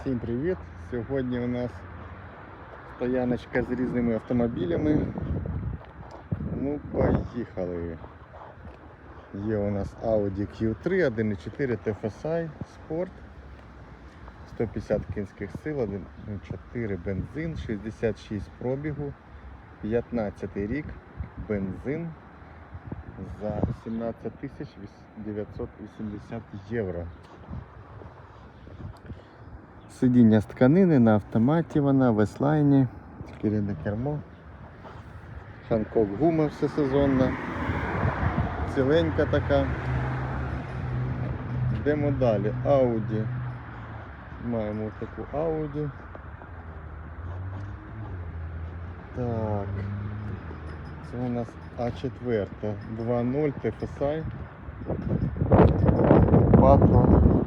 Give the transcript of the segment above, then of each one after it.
Всім привіт! Сьогодні у нас стояночка з різними автомобілями. Ну, поїхали. Є у нас Audi Q3 1.4 TFSI Sport. 150 кінських сил, 1.4 бензин, 66 пробігу, 15 рік, бензин за 17 тисяч 980 євро. Сидіння з тканини на автоматі вона, в еслайні, керівне кермо. Ханкок гума всесезонна. Ціленька така. Йдемо далі. Audi. Маємо таку Audi. Так. Це у нас А4. 2.0 TFSI. Quattro.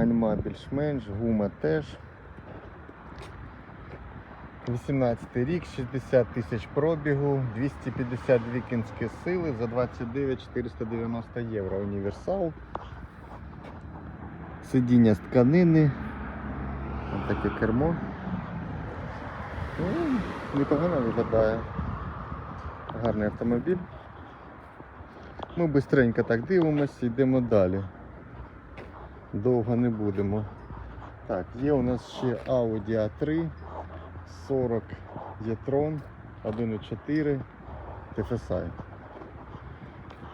Гальма більш-менш, гума теж. 18 рік, 60 тисяч пробігу, 252 кінські сили за 29 490 євро. Універсал. Сидіння з тканини. Ось таке кермо. Ну, непогано виглядає. Гарний автомобіль. Ми швидко так дивимося, йдемо далі довго не будемо. Так, є у нас ще Audi A3, 40 e-tron, 1.4 TFSI.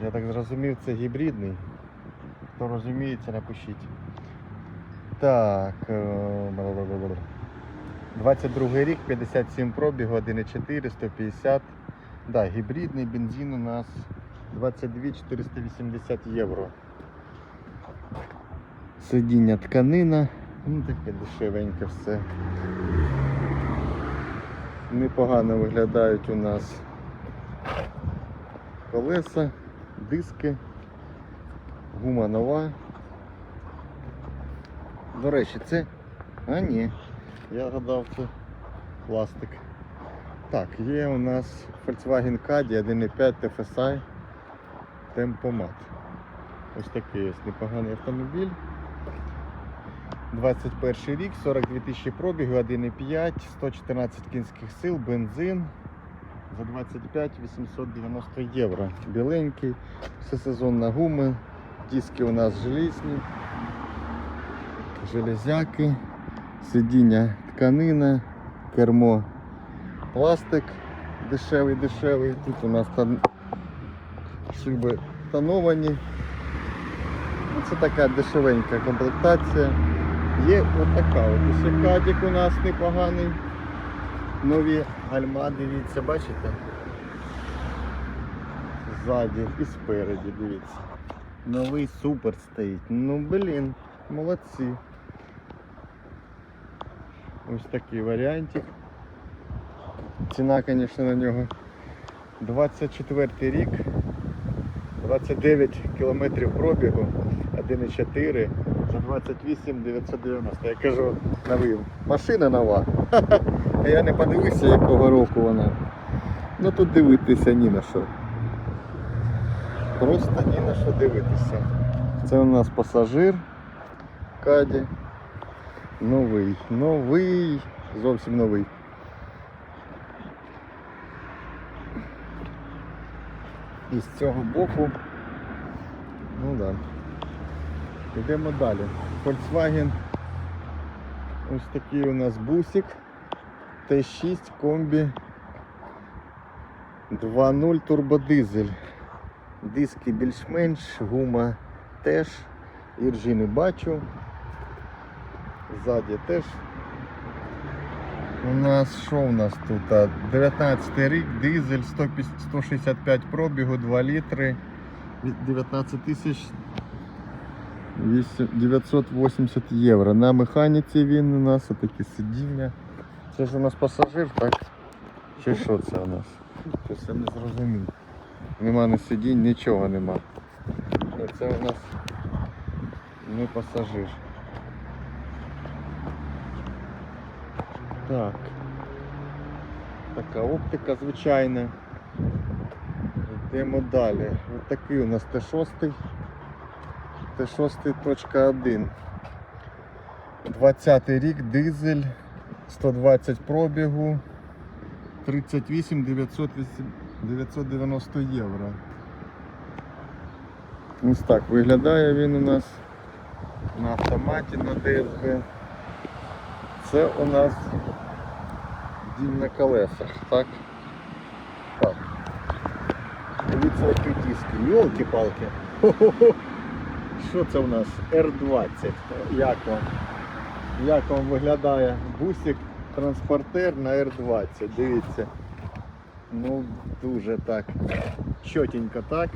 Я так зрозумів, це гібридний. Хто розуміється, напишіть. Так. е, 22 рік, 57 пробігу, 1.4, 150. Да, гібридний бензин у нас 22 480 євро. Сидіння тканина, ну таке дешевеньке все. Непогано виглядають у нас колеса, диски, гума нова. До речі, це... А ні, я гадав це пластик. Так, є у нас Volkswagen Caddy 1.5 TFSI Темпомат. Ось такий ось непоганий автомобіль. 21 рік, 42 тисячі пробігу, 1,5, 114 кінських сил, бензин за 25 890 євро. Біленький, всесезонна гума, диски у нас желізні, железяки, сидіння тканина, кермо пластик дешевий, дешевий. Тут у нас там шиби тоновані. Ну, Це така дешевенька комплектація. Є отака от ось кадік у нас непоганий. Нові гальма, дивіться, бачите? Ззаді і спереді, дивіться. Новий супер стоїть. Ну блін, молодці. Ось такий варіантик. Ціна, звісно, на нього 24 рік. 29 кілометрів пробігу, 1,4 за 28 990. Я кажу, новий. Машина нова. А я не подивився, якого року вона. Ну тут дивитися ні на що. Просто ні на що дивитися. Це у нас пасажир Каді. Новий. Новий. Зовсім новий. І з цього боку, ну да. Йдемо далі. Volkswagen. Ось такий у нас бусик. Т6 комбі 2.0 турбодизель. Диски більш-менш, гума теж. Іржі не бачу. Ззаді теж. У нас що у нас тут? А, 19 рік, дизель 165 пробігу, 2 літри, від 19 тисяч 980 євро. На механіці він у нас отакі сидіння. Це ж у нас пасажир, так? Чи що це у нас? Щось я не зрозумів. Нема на сидінь, нічого нема. Це у нас не пасажир. Так. Така оптика звичайна. Йдемо далі. Ось такий у нас Т6. Т6.1. 20 рік, дизель, 120 пробігу, 38 990 євро. Ось так виглядає він у нас на автоматі на DSG. Це у нас дім на колесах, так? Так. Дивіться, які диски. Йолки-палки. Що це у нас? R20. Як вам? Як вам виглядає бусик транспортер на R20? Дивіться. Ну, дуже так. Чотенько так.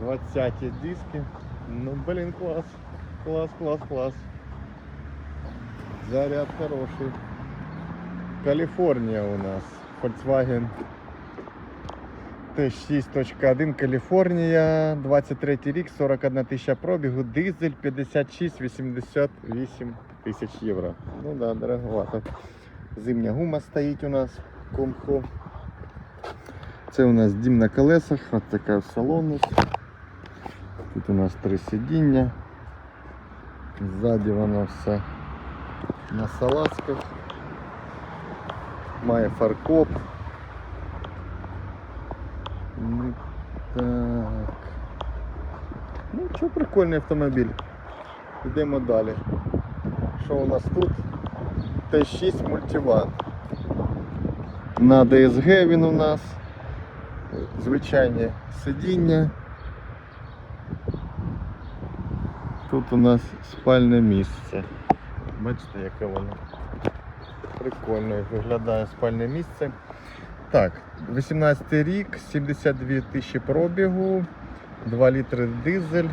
20 диски. Ну, блин, класс. Класс, класс, класс. Заряд хороший. Калифорния у нас. Volkswagen Т6.1 Каліфорнія, 23 рік, 41 тисяча пробігу, дизель 56-88 тисяч євро. Ну да, дороговато. Зимня гума стоїть у нас, комхо. Це у нас дім на колесах, от така салон. Тут у нас три сидіння. Ззаді воно все на салазках. Має фаркоп. Ну так. Ну що прикольний автомобіль. Йдемо далі. Що у нас тут? Т6 мультиван. На DSG він у нас. Звичайні сидіння. Тут у нас спальне місце. Бачите, яке воно прикольно виглядає спальне місце. Так, 18 рік, 72 тисячі пробігу, 2 літри дизель,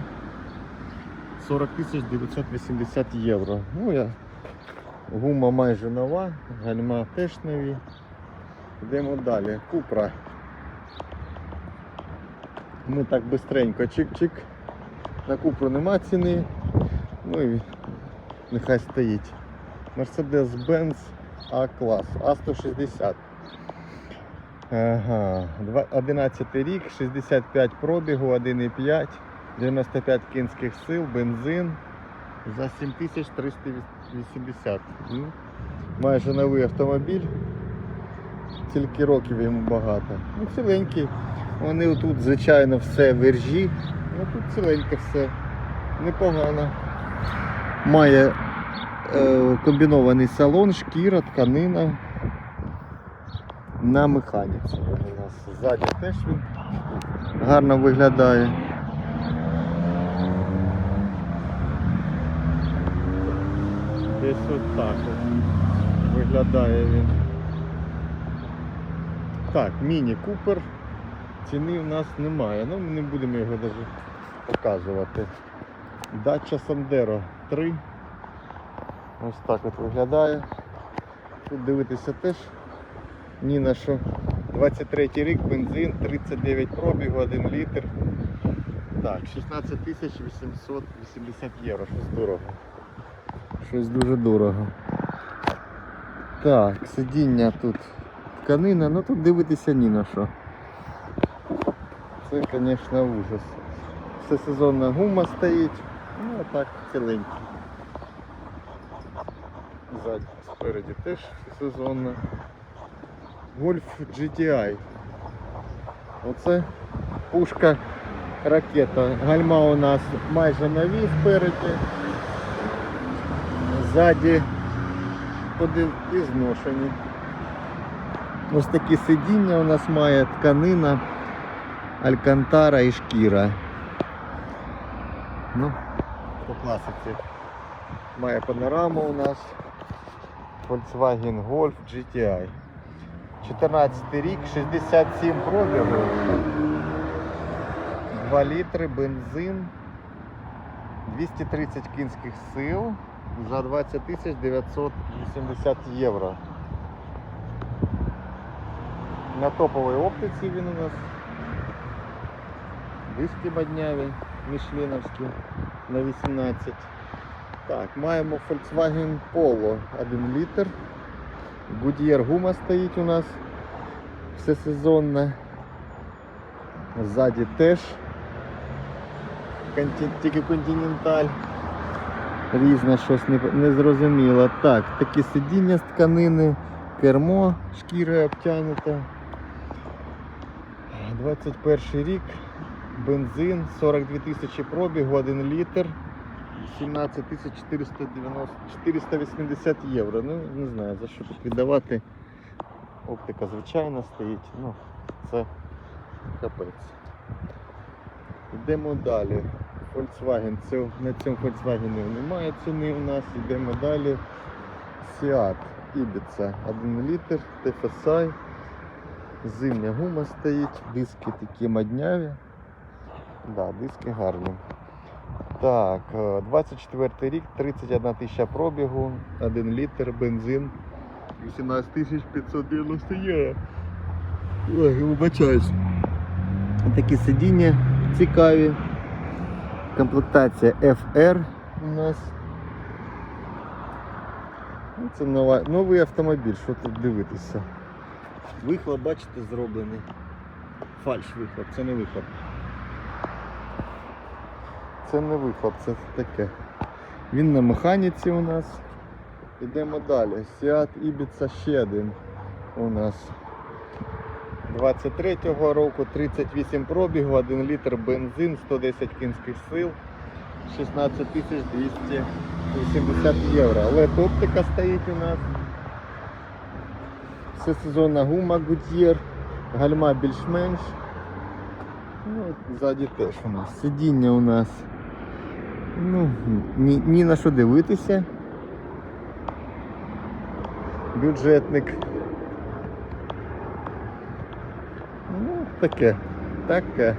40 тисяч 980 євро. Ну, я... Гума майже нова, гальма теж нові. Йдемо далі. Купра. Ми так бистренько чик-чик. На купру нема ціни. Ну і нехай стоїть. Mercedes-Benz А-клас, А160. Ага, 11 рік, 65 пробігу, 1,5, 95 кінських сил, бензин за 7380. Ну, майже новий автомобіль. Тільки років йому багато. Ну, ціленький. Вони тут, звичайно, все вержі. Ну тут ціленьке все. Непогано. Має е, комбінований салон, шкіра, тканина на механіці. У нас ззаді теж він гарно виглядає. Десь от так от виглядає він. Так, міні Купер. Ціни в нас немає, ну ми не будемо його навіть показувати. Дача Сандеро 3. Ось так от виглядає. Тут дивитися теж ні на що. 23 рік, бензин, 39 пробігу, 1 літр. Так, 16 тисяч 880 євро, щось дорого. Щось дуже дорого. Так, сидіння тут тканина, ну тут дивитися ні на що. Це, звісно, ужас. Все сезонна гума стоїть, ну а так ціленький. Ззаді, спереді теж сезонна. Golf GTI. Оце пушка ракета. Гальма у нас майже нові спереді. Ззаді подив і зношені. Ось такі сидіння у нас має тканина, алькантара і шкіра. Ну, по класиці. Має панораму у нас. Volkswagen Golf GTI. 14 рік, 67 пробігу. 2 літри, бензин, 230 кінських сил за 20 тисяч 980 євро. На топовій оптиці він у нас. Диски модняві, мішліновські на 18. Так, маємо Volkswagen Polo 1 літр. Goodyear гума стоїть у нас. Все сезонне. Ззаді теж. тільки континенталь. Різне щось не, не зрозуміло. Так, такі сидіння з тканини, кермо, шкіра обтянута. 21 рік, бензин, 42 тисячі пробігу, 1 літр, 17 480 євро. Ну, не знаю, за що тут віддавати. Оптика звичайна стоїть. Ну, це капець. Йдемо далі. Volkswagen. Це, на цьому Volkswagen немає ціни у нас. Йдемо далі. Seat Ibiza 1 літр, TFSI. Зимня гума стоїть, диски такі модняві. Да, диски гарні. Так, е, 24 рік, 31 тисяча пробігу, 1 літр, бензин, 18 тисяч 590 євро. Ой, вибачаюсь. Такі сидіння цікаві. Комплектація FR у нас. Ну, Це нова, новий автомобіль, що тут дивитися. Вихлоп, бачите, зроблений. Фальш вихлоп, це не вихлоп. Це не вихлоп, це таке. Він на механіці у нас. Йдемо далі. Seat Ibiza ще один у нас. 23-го року 38 пробігу, 1 літр бензин, 110 кінських сил, 16 280 євро. Але оптика стоїть у нас. Це сезонна гума Goodyear, гальма більш-менш. Ну, ззаді теж у нас. Сидіння у нас. Ну, ні, ні на що дивитися. Бюджетник. Ну, таке. Таке.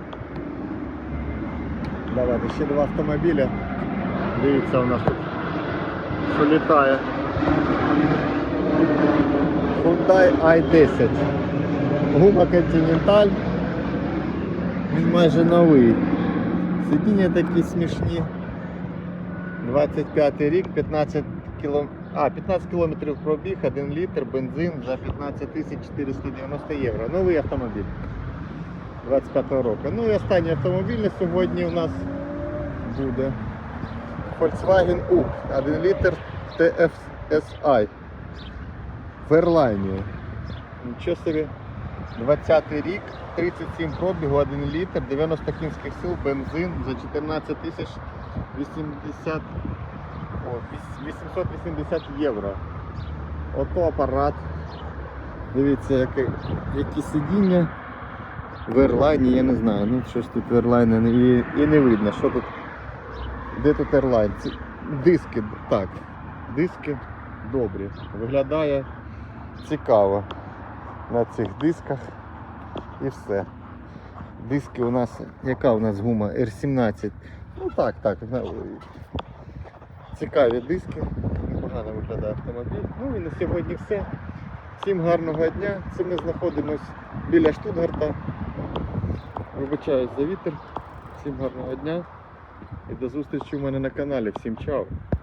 Давайте ще два автомобіля. Дивіться, у нас тут що літає. Hyundai i10. Гума Continental. Він майже новий. Сидіння такі смішні. 25 рік, 15 кілом... а, 15 кілометрів пробіг, 1 літр, бензин за 15 тисяч 490 євро. Новий автомобіль 25 року. Ну і останній автомобіль на сьогодні у нас буде Volkswagen U, 1 літр TFSI. Ферлайні. Нічого собі. 20 рік, 37 пробігу, 1 літр, 90 кінських сил, бензин за 14 тисяч 80, о, 880 євро. Ото апарат. Дивіться, яке, які сидіння. В Ерлайні, я не знаю, ну що ж тут в Ерлайні і, і не видно, що тут. Де тут Ерлайн? Ці- Диски, так. Диски добрі. Виглядає цікаво на цих дисках і все. Диски у нас, яка у нас гума? R17. Ну так, так. Цікаві диски. Непогано виглядає автомобіль. Ну і на сьогодні все. Всім гарного дня. Це ми знаходимось біля Штутгарта. Вибачаюсь за вітер. Всім гарного дня і до зустрічі у мене на каналі. Всім чао!